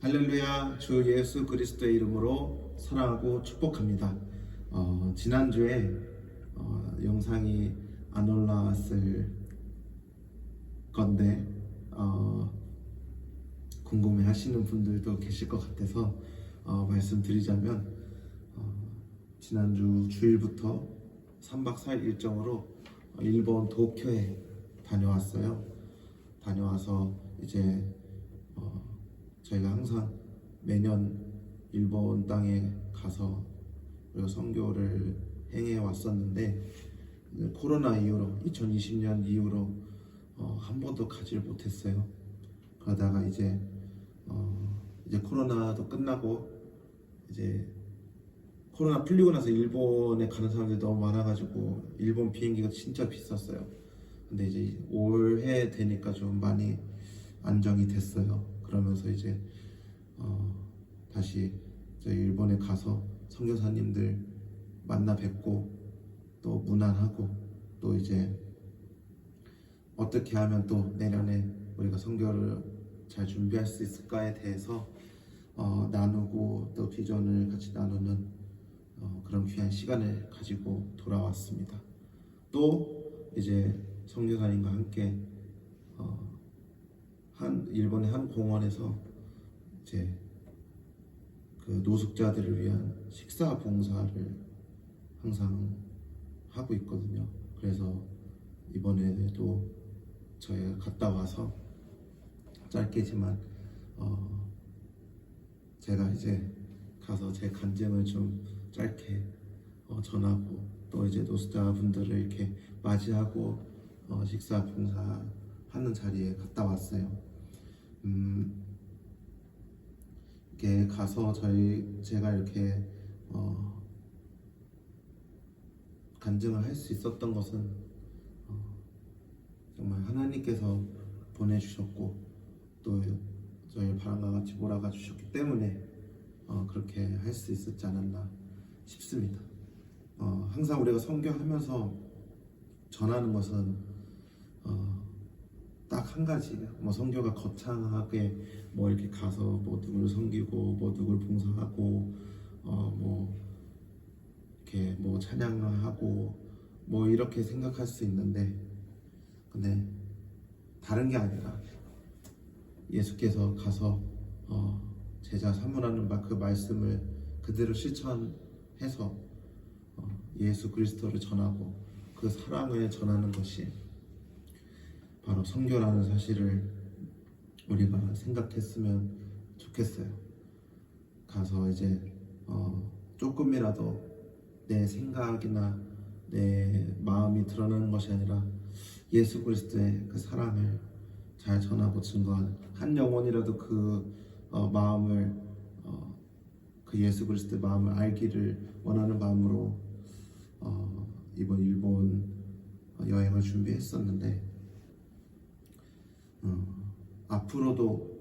할렐루야 주 예수 그리스도의 이름으로 사랑하고 축복합니다. 어, 지난주에 어, 영상이 안 올라왔을 건데 어, 궁금해 하시는 분들도 계실 것 같아서 어, 말씀드리자면 어, 지난주 주일부터 3박 4일 일정으로 어, 일본 도쿄에 다녀왔어요. 다녀와서 이제 어, 저희가 항상 매년 일본 땅에 가서 그리고 선교를 행해 왔었는데 코로나 이후로 2020년 이후로 어, 한 번도 가지를 못했어요. 그러다가 이제 어, 이제 코로나도 끝나고 이제 코로나 풀리고 나서 일본에 가는 사람들이 너무 많아가지고 일본 비행기가 진짜 비쌌어요. 근데 이제 올해 되니까 좀 많이 안정이 됐어요. 그러면서 이제 어, 다시 일본에 가서 선교사님들 만나 뵙고 또 문안하고 또 이제 어떻게 하면 또 내년에 우리가 선교를 잘 준비할 수 있을까에 대해서 어, 나누고 또 비전을 같이 나누는 어, 그런 귀한 시간을 가지고 돌아왔습니다. 또 이제 선교사님과 함께 어, 한 일본의 한 공원에서 이제 그 노숙자들을 위한 식사 봉사를 항상 하고 있거든요. 그래서 이번에도 저희가 갔다 와서 짧게지만 어 제가 이제 가서 제 간증을 좀 짧게 어 전하고 또 이제 노숙자 분들을 이렇게 맞이하고 어 식사 봉사 하는 자리에 갔다 왔어요. 음 이렇게 가서 저희 제가 이렇게 어 간증을 할 수 있었던 것은 어 정말 하나님께서 보내주셨고 또 저희 바람과 같이 몰아가 주셨기 때문에 어 그렇게 할 수 있었지 않았나 싶습니다. 어 항상 우리가 선교하면서 전하는 것은 어 딱 한 가지예요. 뭐 선교가 거창하게 뭐 이렇게 가서 뭐 누구를 섬기고 뭐 누구를 봉사하고 어 뭐 이렇게 뭐 찬양하고 뭐 이렇게 생각할 수 있는데 근데 다른 게 아니라 예수께서 가서 어 제자 사문하는 바그 말씀을 그대로 실천해서 어 예수 그리스도를 전하고 그 사랑을 전하는 것이 바로 선교라는 사실을 우리가 생각했으면 좋겠어요. 가서 이제 어, 조금이라도 내 생각이나 내 마음이 드러나는 것이 아니라 예수 그리스도의 그 사랑을 잘 전하고 증거하는 한 영혼이라도 그 어, 마음을 어, 그 예수 그리스도의 마음을 알기를 원하는 마음으로 어, 이번 일본 어, 여행을 준비했었는데 어, 앞으로도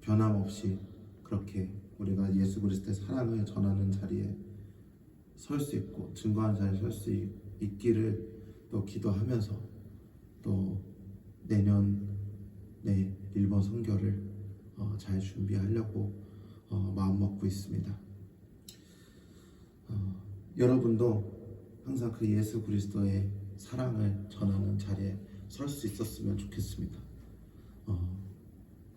변함없이 그렇게 우리가 예수 그리스도의 사랑을 전하는 자리에 설 수 있고 증거하는 자리에 설 수 있기를 또 기도하면서 또 내년 내 일본 선교를 어, 잘 준비하려고 어, 마음 먹고 있습니다. 어, 여러분도 항상 그 예수 그리스도의 사랑을 전하는 자리에 설 수 있었으면 좋겠습니다. 어,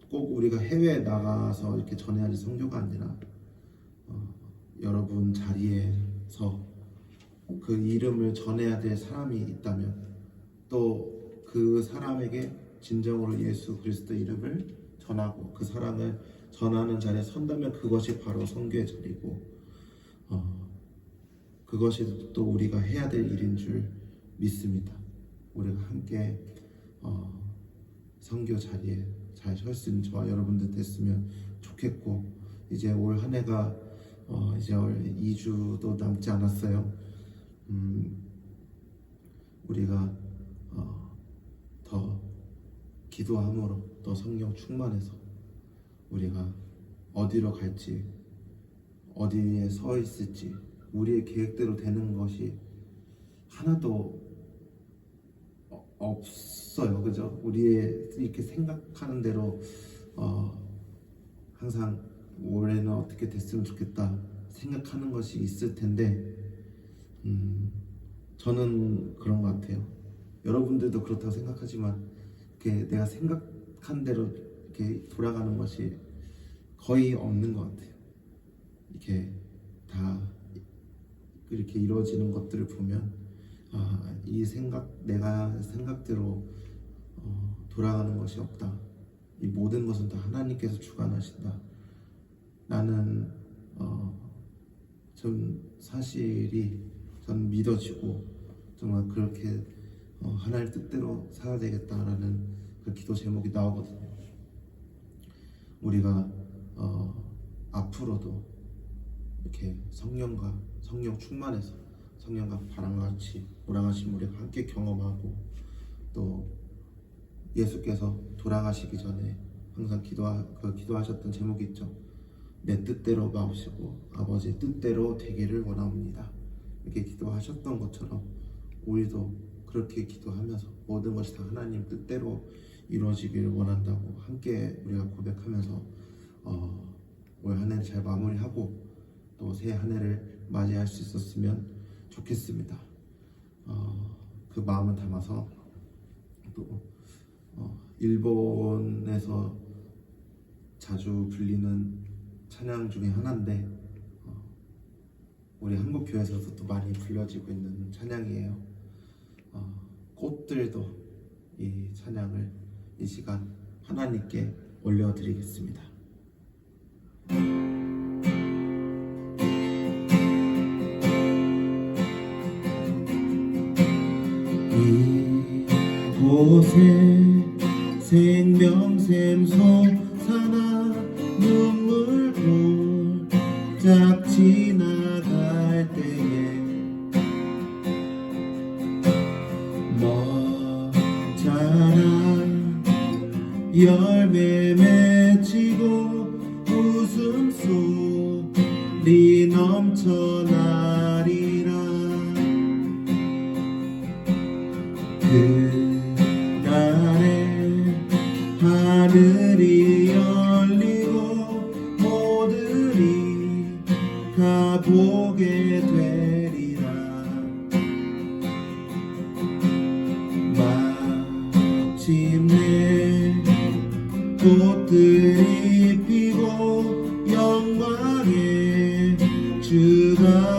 꼭 우리가 해외에 나가서 이렇게 전해야지 성교가 아니라 어, 여러분 자리에서 그 이름을 전해야 될 사람이 있다면 또 그 사람에게 진정으로 예수 그리스도 이름을 전하고 그 사랑을 전하는 자리에 선다면 그것이 바로 성교의 자리고 어, 그것이 또 우리가 해야 될 일인 줄 믿습니다. 우리가 함께 어, 선교 자리에 잘 설 수 있는 저와 여러분들 됐으면 좋겠고 이제 올 한 해가 어, 이제 2주도 남지 않았어요. 음, 우리가 어, 더 기도함으로 더 성령 충만해서 우리가 어디로 갈지 어디에 서 있을지 우리의 계획대로 되는 것이 하나도 어- 없어요, 그죠? 우리의 이렇게 생각하는 대로 어, 항상 올해는 어떻게 됐으면 좋겠다 생각하는 것이 있을 텐데 음, 저는 그런 것 같아요. 여러분들도 그렇다고 생각하지만 이렇게 내가 생각한 대로 이렇게 돌아가는 것이 거의 없는 것 같아요. 이렇게 다 이렇게 이루어지는 것들을 보면 아, 이 생각 내가 생각대로 어, 돌아가는 것이 없다. 이 모든 것은 다 하나님께서 주관하신다. 나는 어, 좀 사실이 전 믿어지고 정말 그렇게 어, 하나님 뜻대로 살아야 되겠다라는 그 기도 제목이 나오거든요. 우리가 어, 앞으로도 이렇게 성령과 성령 충만해서 성령과 바람과 같이 몰아가신 우리가 함께 경험하고 또 예수께서 돌아가시기 전에 항상 기도하, 그 기도하셨던 제목이 있죠. 내 뜻대로 마옵시고 아버지 뜻대로 되기를 원합니다. 이렇게 기도하셨던 것처럼 우리도 그렇게 기도하면서 모든 것이 다 하나님 뜻대로 이루어지기를 원한다고 함께 우리가 고백하면서 어, 올 한 해를 잘 마무리하고 또 새 한 해를 맞이할 수 있었으면 좋겠습니다. 어, 그 마음을 담아서 또 어, 일본에서 자주 불리는 찬양 중에 하나인데 어, 우리 한국 교회에서도 또 많이 불려지고 있는 찬양이에요. 어, 꽃들도 이 찬양을 이 시간 하나님께 올려드리겠습니다. 이곳에 생명샘 솟아나 눈물 홀짝 지나갈 때에 멋자라 열매 맺히고 웃음소리 넘쳐 하늘이 열리고 모두리 가보게 되리라. 마침내 꽃들이 피고 영광의 주가